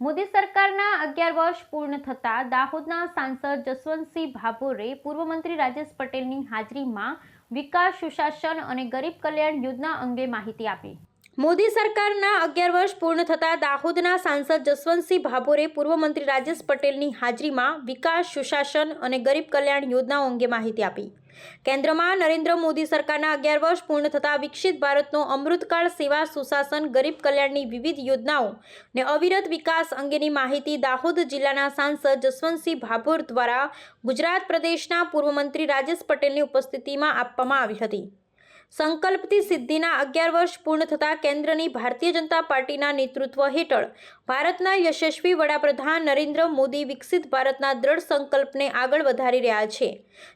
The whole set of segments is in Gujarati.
મોદી સરકારના અગિયાર વર્ષ પૂર્ણ થતા દાહોદના સાંસદ જસવંતસિંહ ભાભોરે પૂર્વ મંત્રી રાજેશ પટેલની હાજરીમાં વિકાસ, સુશાસન અને ગરીબ કલ્યાણ યોજના અંગે માહિતી આપી. મોદી સરકારના અગિયાર વર્ષ પૂર્ણ થતા દાહોદના સાંસદ જસવંતસિંહ ભાભોરે પૂર્વ મંત્રી રાજેશ પટેલની હાજરીમાં વિકાસ, સુશાસન અને ગરીબ કલ્યાણ યોજનાઓ અંગે માહિતી આપી. કેન્દ્રમાં નરેન્દ્ર મોદી સરકારના અગિયાર વર્ષ પૂર્ણ થતા વિકસિત ભારતનો અમૃતકાળ સેવા, સુશાસન, ગરીબ કલ્યાણની વિવિધ યોજનાઓ ને અવિરત વિકાસ અંગેની માહિતી દાહોદ જિલ્લાના સાંસદ જસવંતસિંહ ભાભોર દ્વારા ગુજરાત પ્રદેશના પૂર્વ મંત્રી રાજેશ પટેલની ઉપસ્થિતિમાં આપવામાં આવી હતી. સંકલ્પથી સિદ્ધિના અગિયાર વર્ષ પૂર્ણ થતાં કેન્દ્રની ભારતીય જનતા પાર્ટીના નેતૃત્વ હેઠળ ભારતના યશસ્વી વડાપ્રધાન નરેન્દ્ર મોદી વિકસિત ભારતના દ્રઢ સંકલ્પને આગળ વધારી રહ્યા છે.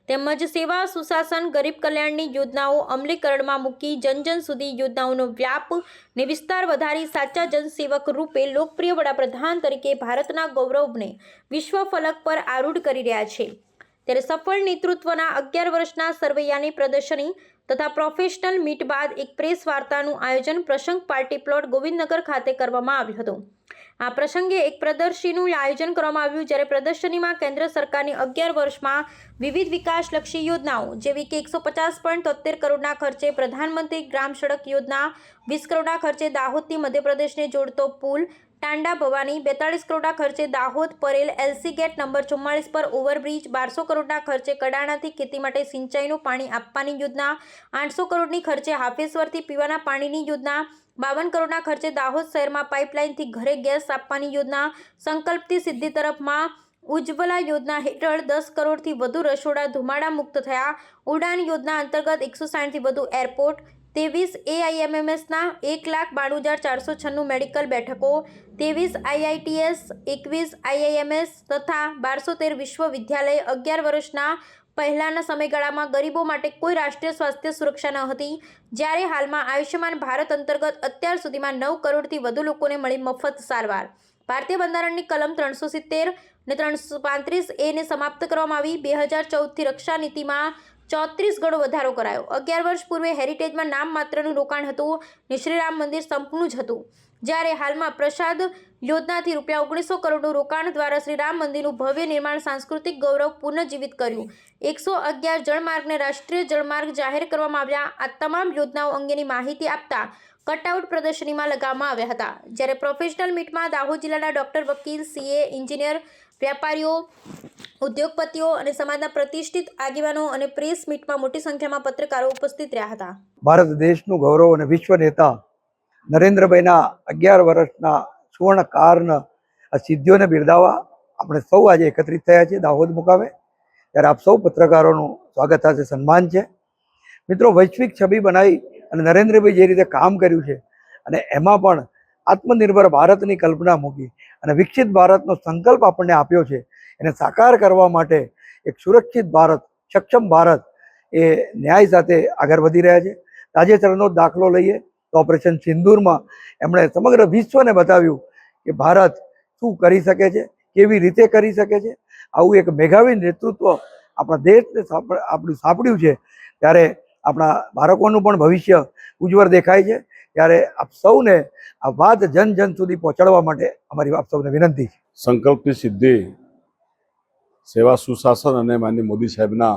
તેમજ સેવા, સુશાસન, ગરીબ કલ્યાણની યોજનાઓ અમલીકરણમાં મૂકી જન જન સુધી યોજનાઓનો વ્યાપ ને વિસ્તાર વધારી સાચા જનસેવક રૂપે લોકપ્રિય વડાપ્રધાન તરીકે ભારતના ગૌરવને વિશ્વ ફલક પર આરૂઢ કરી રહ્યા છે. ત્યારે સફળ નેતૃત્વના અગિયાર વર્ષના સરવૈયાની પ્રદર્શની તથા પ્રોફેશનલ મીટ બાદ એક પ્રેસ વાર્તાનું આયોજન પ્રસંગ પાર્ટી પ્લોટ ગોવિંદનગર ખાતે કરવામાં આવ્યું હતું. આ પ્રસંગે એક પ્રદર્શનીનું આયોજન કરવામાં આવ્યું જ્યારે પ્રદર્શનીમાં કેન્દ્ર સરકારની અગિયાર વર્ષમાં વિવિધ વિકાસલક્ષી યોજનાઓ જેવી કે એકસો પચાસ પોઈન્ટ તોતેર કરોડના ખર્ચે પ્રધાનમંત્રી ગ્રામ સડક યોજના, વીસ કરોડના ખર્ચે દાહોદથી મધ્યપ્રદેશને જોડતો પુલ, ટાંડા ભવાની બેતાળીસ કરોડના ખર્ચે Dahod Parel LC gate number ચુમ્માળીસ પર ઓવરબ્રિજ, બારસો કરોડના ખર્ચે કડાણાથી ખેતી માટે સિંચાઈનું પાણી આપવાની યોજના, આઠસો કરોડની ખર્ચે હાફેશ્વરથી પીવાના પાણીની યોજના બાવન કરોડના ખર્ચે દાહોદ શહેરમાં પાઇપલાઇનથી ઘરે ગેસ આપવાની યોજના સંકલ્પથી સિદ્ધિ તરફમાં ઉજ્જવલા યોજના હેઠળ દસ કરોડથી વધુ રસોડા ધુમાડા મુક્ત થયા. ઉડાન યોજના અંતર્ગત એકસો સાઠથી વધુ એરપોર્ટ, ત્રેવીસ એઆઈએમએમએસના એક લાખ બાણું હજાર ચારસો છન્નું મેડિકલ બેઠકો, ત્રેવીસ આઈઆઈટીએસ, એકવીસ આઈઆઈએમએસ તથા બારસો તેર વિશ્વવિદ્યાલય અગિયાર વર્ષના પહેલાંના સમયગાળામાં ગરીબો માટે કોઈ રાષ્ટ્રીય સ્વાસ્થ્ય સુરક્ષા ન હતી. જ્યારે હાલમાં આયુષ્યમાન ભારત અંતર્ગત અત્યાર સુધીમાં નવ કરોડથી વધુ લોકોને મળી મફત સારવાર. ભારતીય બંધારણની કલમ ત્રણસો સિત્તેર ને ત્રણસો પાંત્રીસ એને સમાપ્ત કરવામાં આવી. બે હજાર ચૌદથી રક્ષા નીતિમાં ચોત્રીસ ગણો વધારો કરાયો. અગિયાર વર્ષ પૂર્વે હેરિટેજમાં નામ માત્રનું રોકાણ હતું ને શ્રીરામ મંદિર સંપનું જ હતું. જ્યારે હાલમાં પ્રસાદ યોજનાથી રૂપિયા ઓગણીસો કરોડનું રોકાણ દ્વારા શ્રીરામ મંદિરનું ભવ્ય નિર્માણ, સાંસ્કૃતિક ગૌરવ પુનર્જીવિત કર્યું. એકસો અગિયાર જળમાર્ગને રાષ્ટ્રીય જળમાર્ગ જાહેર કરવામાં આવ્યા. આ તમામ યોજનાઓ અંગેની માહિતી આપતા કટઆઉટ પ્રદર્શનીમાં લગાવવામાં આવ્યા હતા. જ્યારે પ્રોફેશનલ મીટમાં દાહોદ જિલ્લાના ડોક્ટર વકીલ, સીએ, એન્જિનિયર વેપારીઓ ઉદ્યોગપતિઓ અને સમાજના પ્રતિષ્ઠિત આગેવાનો અને પ્રેસ મીટમાં મોટી સંખ્યામાં પત્રકારો ઉપસ્થિત રહ્યા હતા. ભારત દેશનું ગૌરવ અને વિશ્વ નેતા નરેન્દ્રભાઈના અગિયાર વર્ષના સુવર્ણ કારણ આ સિદ્ધિઓને બિરદાવવા આપણે સૌ આજે એકત્રિત થયા છીએ, દાહોદ મુકામે. ત્યારે આપ સૌ પત્રકારોનું સ્વાગત સાથે સન્માન છે. મિત્રો, વૈશ્વિક છબી બનાવી અને નરેન્દ્રભાઈ જે રીતે કામ કર્યું છે અને એમાં પણ આત્મનિર્ભર ભારતની કલ્પના મૂકી અને વિકસિત ભારતનો સંકલ્પ આપણને આપ્યો છે, એને સાકાર કરવા માટે એક સુરક્ષિત ભારત, સક્ષમ ભારત એ ન્યાય સાથે આગળ વધી રહ્યા છે. તાજેતરનો દાખલો લઈએ. તો ઓપરેશન સિંદૂરમાં એમણે સમગ્ર વિશ્વને બતાવ્યું કે ભારત શું કરી શકે છે, કેવી રીતે કરી શકે છે. આવું એક મેઘાવી નેતૃત્વ આપણા દેશને આપણું સાંપડ્યું છે. ત્યારે આપણા બાળકોનું પણ ભવિષ્ય ઉજ્જવળ દેખાય છે. ત્યારે આપ સૌને આ વાત જન જન સુધી પહોંચાડવા માટે અમારી આપ સૌને વિનંતી છે. સંકલ્પની સિદ્ધિ સેવા સુશાસન અને માન્ય મોદી સાહેબના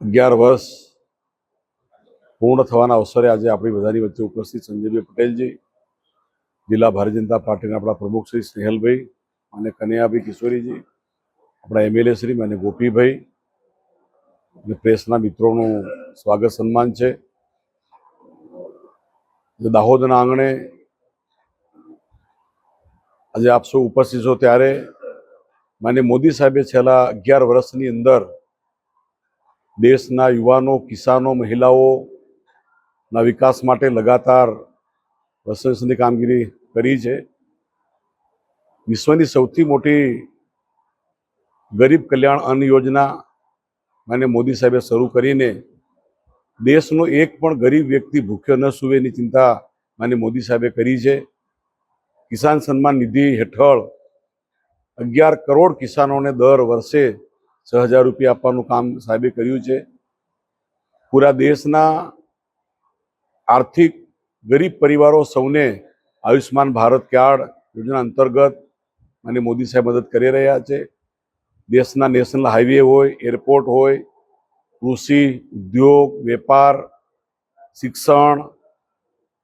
અગિયાર વર્ષ પૂર્ણ થવાના અવસરે આજે આપણી બધાની વચ્ચે ઉપસ્થિત સંજયભાઈ પટેલજી, જિલ્લા ભારતીય જનતા પાર્ટીના આપણા પ્રમુખ શ્રી સ્નેહલભાઈ અને કનૈયાભાઈ કિશોરીજી, આપણા એમએલએ શ્રી અને ગોપીભાઈ અને પ્રેસના મિત્રોનું સ્વાગત સન્માન છે. દાહોદના આંગણે આજે આપ સૌ ઉપસ્થિત છો ત્યારે માન્ય મોદી સાહેબે છેલ્લા અગિયાર વર્ષની અંદર દેશના યુવાનો, કિસાનો મહિલાઓના વિકાસ માટે લગાતાર પ્રશંસનીય કામગીરી કરી છે. વિશ્વની સૌથી મોટી ગરીબ કલ્યાણ અન્ન યોજના અને મોદી સાહેબે શરૂ કરીને દેશનો એક પણ ગરીબ વ્યક્તિ ભૂખ્યો ન સૂવે એની ચિંતા માન્ય મોદી સાહેબે કરી છે. કિસાન સન્માન નિધિ હેઠળ અગિયાર કરોડ કિસાનોને દર વર્ષે છ હજાર રૂપિયા આપવાનું કામ સાહેબે કર્યું છે. પૂરા દેશના આર્થિક ગરીબ પરિવારો સૌને આયુષ્માન ભારત કાર્ડ યોજના અંતર્ગત અને મોદી સાહેબ મદદ કરી રહ્યા છે. દેશના નેશનલ હાઈવે હોય, એરપોર્ટ હોય, કૃષિ, ઉદ્યોગ, વેપાર, શિક્ષણ,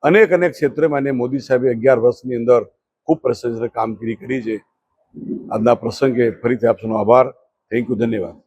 અનેક અનેક ક્ષેત્રે એને મોદી સાહેબે અગિયાર વર્ષની અંદર ખૂબ પ્રશંસનીય કામગીરી કરી છે. આજના પ્રસંગે ફરીથી આપ સૌનો આભાર. થેન્ક યુ ધન્યવાદ.